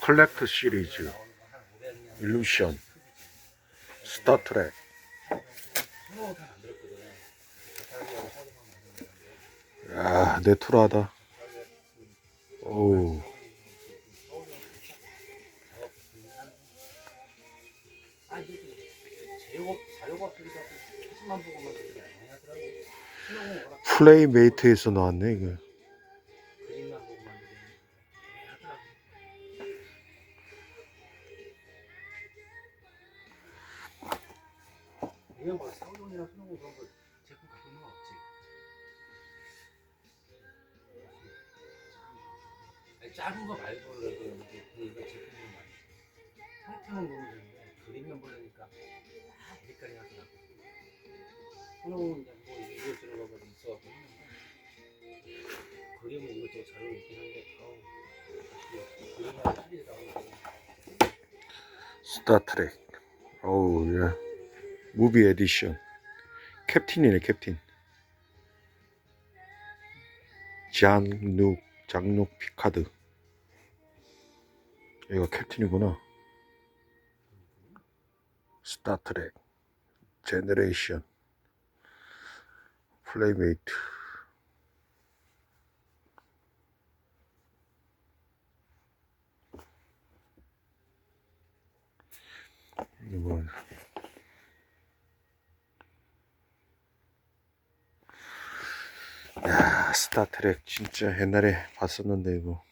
컬렉터 시리즈 일루션 스타트랙 야 네트로하다. 오 플레이메이트에서 나왔네 이거 이건 뭐 사우론이나 수능은 그런 거 제품 갖고 건 없지. 아니, 작은 거 말고라도 이제 이거 제품으로 많이 보면 되는데 그림만 보려니까 다 색깔이 하더라고. 수능은 이제 뭐 이거 저런 거가 있어갖고 했는데 그림은 이것저것 자료 있긴 한데 아우 시리즈 나오는 스타트랙. 어우 야 무비 에디션. 캡틴이네 캡틴. 장눅 장눅 피카드. 얘가 캡틴이구나. 스타트랙. 제너레이션. 플레이메이트. 이게 야야 스타트랙 진짜 옛날에 봤었는데 이거